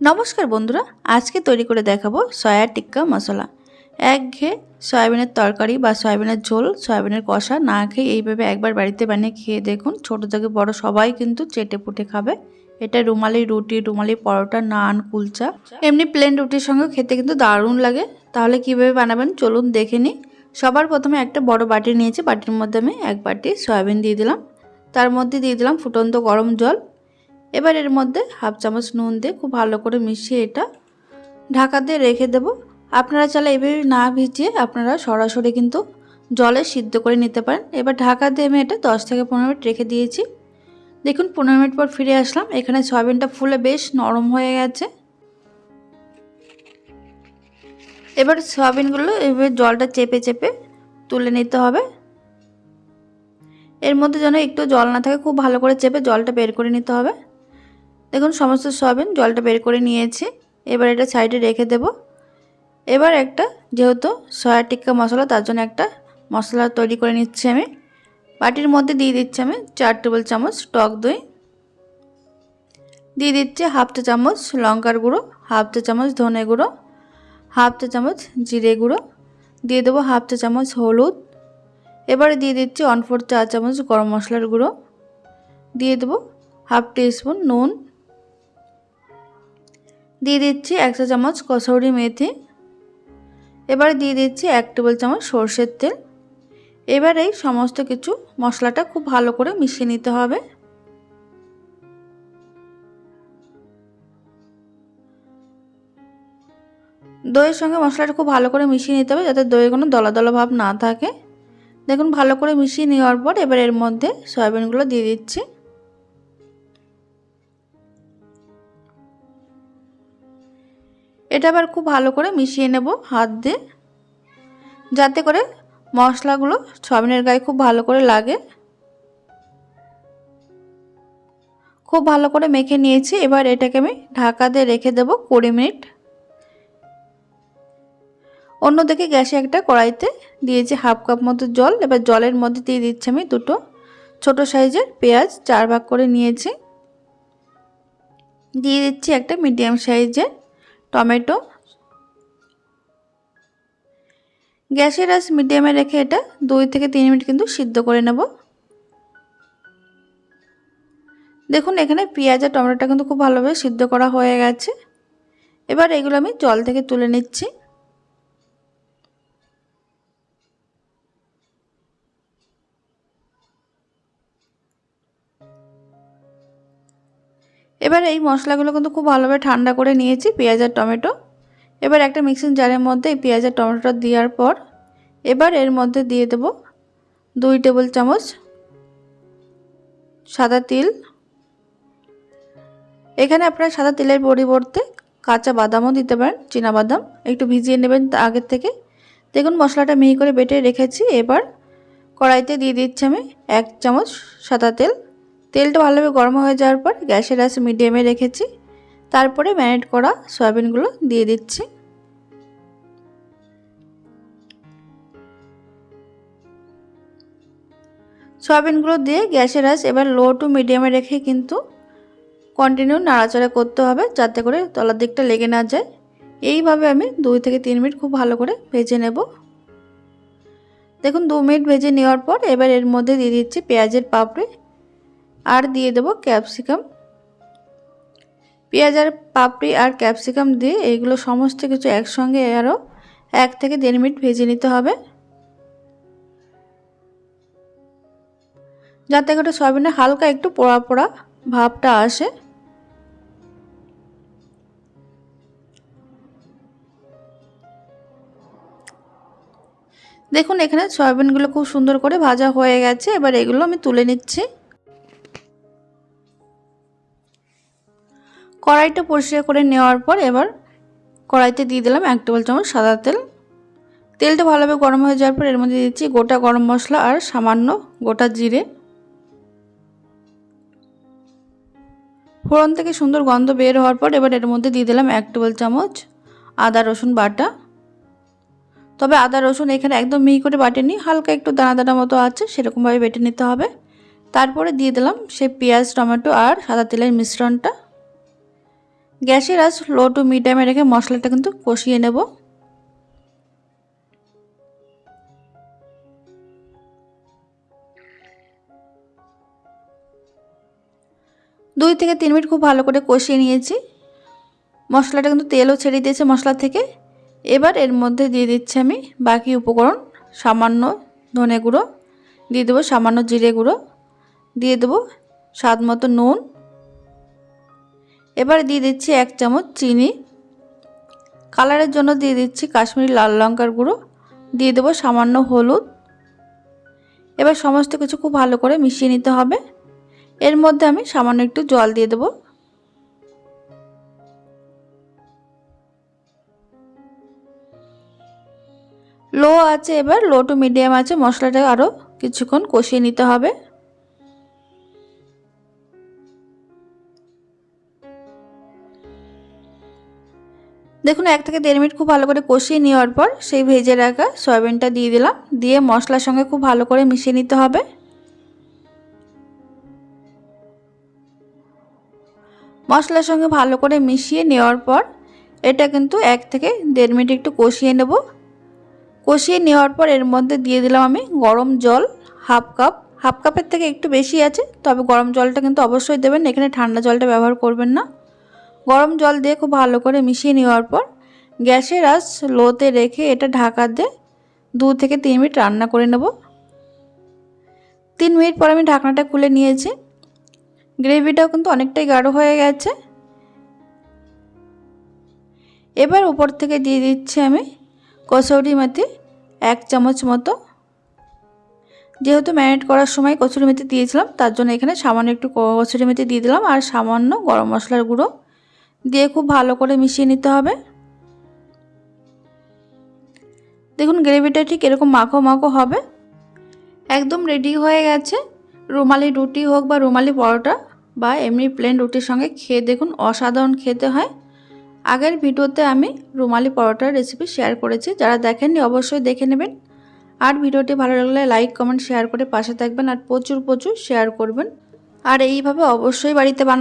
নমস্কার বন্ধুরা, আজকে তৈরি করে দেখাবো সয়া টিক্কা মশলা। এক ঘে সয়াবিনের তরকারি বা সয়াবিনের ঝোল, সয়াবিনের কষা না খেয়ে এইভাবে একবার বাড়িতে বানিয়ে খেয়ে দেখুন, ছোট থেকে বড় সবাই কিন্তু চেটে পুটে খাবে। এটা রুমালি রুটি, রুমালি পরোটা, নান, কুলচা। এমনি প্লেন রুটির সঙ্গে খেতে কিন্তু দারুণ লাগে। তাহলে কীভাবে বানাবেন চলুন দেখে নিই। সবার প্রথমে একটা বড় বাটি নিয়েছি, বাটির মধ্যে আমি এক বাটি সয়াবিন দিয়ে দিলাম। তার মধ্যে দিয়ে দিলাম ফুটন্ত গরম জল। এবার এর মধ্যে হাফ চামচ নুন দিয়ে খুব ভালো করে মিশিয়ে এটা ঢাকা দিয়ে রেখে দেব। আপনারা চাইলে এভাবে না ভিজিয়ে আপনারা সরাসরি কিন্তু জলে সিদ্ধ করে নিতে পারেন। এবার ঢাকা দিয়ে আমি এটা দশ থেকে পনেরো মিনিট রেখে দিয়েছি। দেখুন, পনেরো মিনিট পর ফিরে আসলাম। এখানে সয়াবিনটা ফুলে বেশ নরম হয়ে গেছে। এবার সয়াবিনগুলো এভাবে জলটা চেপে চেপে তুলে নিতে হবে। এর মধ্যে যেন একটু জল না থাকে, খুব ভালো করে চেপে জলটা বের করে নিতে হবে। দেখুন, সমস্ত সয়াবিন জলটা বের করে নিয়েছি। এবার এটা সাইডে রেখে দেব। এবার একটা যেহেতু সয়া টিক্কা মশলা, তার জন্য একটা মশলা তৈরি করে নিচ্ছি আমি। বাটির মধ্যে দিয়ে দিচ্ছি আমি চার টেবিল চামচ টক দই। দিয়ে দিচ্ছি হাফ চা চামচ লঙ্কার গুঁড়ো, হাফ চা চামচ ধনে গুঁড়ো, হাফ চা চামচ জিরে গুঁড়ো। দিয়ে দেবো হাফ চা চামচ হলুদ। এবারে দিয়ে দিচ্ছি ওয়ান ফোর চা চামচ গরম মশলার গুঁড়ো। দিয়ে দেবো হাফ টিস্পুন নুন। দিয়ে দিচ্ছি এক চা চামচ কসৌরি মেথি। এবারে দিয়ে দিচ্ছি এক টেবিল চামচ সর্ষের তেল। এবার এই সমস্ত কিছু মশলাটা খুব ভালো করে মিশিয়ে নিতে হবে। দইয়ের সঙ্গে মশলাটা খুব ভালো করে মিশিয়ে নিতে হবে যাতে দইয়ে কোনো দলা দলা ভাব না থাকে। দেখুন ভালো করে মিশিয়ে নেওয়ার পর এবার এর মধ্যে সয়াবিনগুলো দিয়ে দিচ্ছি। এটা আবার খুব ভালো করে মিশিয়ে নেব হাত দিয়ে। যাতে করে মশলাগুলো সয়াবিনের গায়ে খুব ভালো করে লাগে। খুব ভালো করে মেখে নিয়েছি। এবার এটাকে আমি ঢাকা দিয়ে রেখে দেবো কুড়ি মিনিট। অন্যদিকে গ্যাসে একটা কড়াইতে দিয়েছি হাফ কাপ মতো জল। এবার জলের মধ্যে দিয়ে দিচ্ছি আমি দুটো ছোট সাইজের পেঁয়াজ, চার ভাগ করে নিয়েছি। দিয়ে দিচ্ছি একটা মিডিয়াম সাইজের টমেটো। গ্যাসের আস মিডিয়ামে রেখে এটা দুই থেকে তিন মিনিট কিন্তু সিদ্ধ করে নেব। দেখুন, এখানে পেঁয়াজ আর টমেটোটা কিন্তু খুব ভালোভাবে সিদ্ধ করা হয়ে গেছে। এবার এগুলো আমি জল থেকে তুলে নিচ্ছি। এবার এই মশলাগুলো কিন্তু খুব ভালোভাবে ঠান্ডা করে নিয়েছি, পেঁয়াজ আর টমেটো। এবার একটা মিক্সিং জারের মধ্যে এই পেঁয়াজ আর টমেটোটা দেওয়ার পর এবার এর মধ্যে দিয়ে দেব দুই টেবিল চামচ সাদা তিল। এখানে আপনারা সাদা তিলের পরিবর্তে কাঁচা বাদামও দিতে পারেন, চীনা বাদাম। একটু ভিজিয়ে নেবেন আগের থেকে। দেখুন মশলাটা মিহি করে বেটে রেখেছি। এবার কড়াইতে দিয়ে দিচ্ছি আমি এক চামচ সাদা তেল। তেলটা ভালোভাবে গরম হয়ে যাওয়ার পর গ্যাসের আঁচ মিডিয়ামে রেখেছি। তারপরে ম্যারিনেট করা সয়াবিনগুলো দিয়ে দিচ্ছি। সয়াবিনগুলো দিয়ে গ্যাসের আঁচ এবার লো টু মিডিয়ামে রেখে কিন্তু কন্টিনিউ নাড়াচাড়া করতে হবে যাতে করে তলার দিকটা লেগে না যায়। এইভাবে আমি দুই থেকে তিন মিনিট খুব ভালো করে ভেজে নেব। দেখুন, দু মিনিট ভেজে নেওয়ার পর এবার এর মধ্যে দিয়ে দিচ্ছি পেঁয়াজের পাপড়ি। আর দিয়ে দেবো ক্যাপসিকাম। পেঁয়াজ আর পাপড়ি আর ক্যাপসিকাম দিয়ে এইগুলো সমস্ত কিছু একসঙ্গে আরও এক থেকে দেড় মিনিট ভেজে নিতে হবে। যাতে করে সয়াবিনে হালকা একটু পোড়া পোড়া ভাবটা আসে। দেখুন এখানে সয়াবিনগুলো খুব সুন্দর করে ভাজা হয়ে গেছে, এবার এগুলো আমি তুলে নিচ্ছি। কড়াইটা পরিষ্কার করে নেওয়ার পর এবার কড়াইতে দিয়ে দিলাম এক টেবিল চামচ সাদা তেল। তেলটা ভালোভাবে গরম হয়ে যাওয়ার পর এর মধ্যে দিচ্ছি গোটা গরম মশলা আর সামান্য গোটা জিরে। ফোড়ন থেকে সুন্দর গন্ধ বের হওয়ার পর এবার এর মধ্যে দিয়ে দিলাম এক টেবিল চামচ আদা, রসুন বাটা। তবে আদা, রসুন এখানে একদম মিহি করে বাটেনি, হালকা একটু দানা দানা মতো আছে, সেরকমভাবে বেটে নিতে হবে। তারপরে দিয়ে দিলাম সেই পেঁয়াজ, টমেটো আর সাদা তেলের মিশ্রণটা। গ্যাসের আঁচ লো টু মিডিয়ামে রেখে মশলাটা কিন্তু কষিয়ে নেব। দুই থেকে তিন মিনিট খুব ভালো করে কষিয়ে নিয়েছি। মশলাটা কিন্তু তেলও ছেড়ে দিয়েছে মশলা থেকে। এবার এর মধ্যে দিয়ে দিচ্ছি আমি বাকি উপকরণ, সামান্য ধনে গুঁড়ো, দিয়ে দেবো সামান্য জিরে গুঁড়ো, দিয়ে দেবো স্বাদ মতো নুন এবার দিয়ে দিচ্ছি এক চামচ চিনি। কালারের জন্য দিয়ে দিচ্ছি কাশ্মীরি লাল লঙ্কার গুঁড়ো। দিয়ে দেবো সামান্য হলুদ। এবার সমস্ত কিছু খুব ভালো করে মিশিয়ে নিতে হবে। এর মধ্যে আমি সামান্য একটু জল দিয়ে দেবো। লো আছে এবার, লো টু মিডিয়াম আছে, মশলাটা আরও কিছুক্ষণ কষিয়ে নিতে হবে। দেখুন, এক থেকে দেড় মিনিট খুব ভালো করে কষিয়ে নেওয়ার পর সেই ভেজে রাখা সয়াবিনটা দিয়ে দিলাম। দিয়ে মশলার সঙ্গে খুব ভালো করে মিশিয়ে নিতে হবে। মশলার সঙ্গে ভালো করে মিশিয়ে নেওয়ার পর এটা কিন্তু এক থেকে দেড় মিনিট একটু কষিয়ে নেব। কষিয়ে নেওয়ার পর এর মধ্যে দিয়ে দিলাম আমি গরম জল, হাফ কাপ। হাফ কাপের থেকে একটু বেশি আছে, তবে গরম জলটা কিন্তু অবশ্যই দেবেন, এখানে ঠান্ডা জলটা ব্যবহার করবেন না। গরম জল দিয়ে খুব ভালো করে মিশিয়ে নেওয়ার পর গ্যাসের আঁচ লোতে রেখে এটা ঢাকা দিয়ে দু থেকে তিন মিনিট রান্না করে নেব। তিন মিনিট পর আমি ঢাকনাটা খুলে নিয়েছি। গ্রেভিটাও কিন্তু অনেকটাই গাঢ় হয়ে গেছে। এবার উপর থেকে দিয়ে দিচ্ছি আমি কচৌরি মেথি এক চামচ মতো। যেহেতু ম্যারিনেট করার সময় কচুরি মেথি দিয়েছিলাম, তার জন্য এখানে সামান্য একটু কচুরি মেথি দিয়ে দিলাম আর সামান্য গরম মশলার গুঁড়ো। দিয়ে খুব ভালো করে মিশিয়ে নিতে হবে। দেখুন গ্রেভিটা ঠিক এরকম মাখো মাখো হবে। একদম রেডি হয়ে গেছে। রুমালি রুটি হোক বা রুমালি পরোটা বা এমনি প্লেন রুটির সঙ্গে খেয়ে দেখুন অসাধারণ খেতে হয়। আগের ভিডিওতে আমি রুমালি পরোটার রেসিপি শেয়ার করেছি, যারা দেখেননি অবশ্যই দেখে নেবেন। আর ভিডিওটি ভালো লাগলে লাইক কমেন্ট শেয়ার করে পাশে থাকবেন আর প্রচুর প্রচুর শেয়ার করবেন। আর এইভাবে অবশ্যই বাড়িতে বানান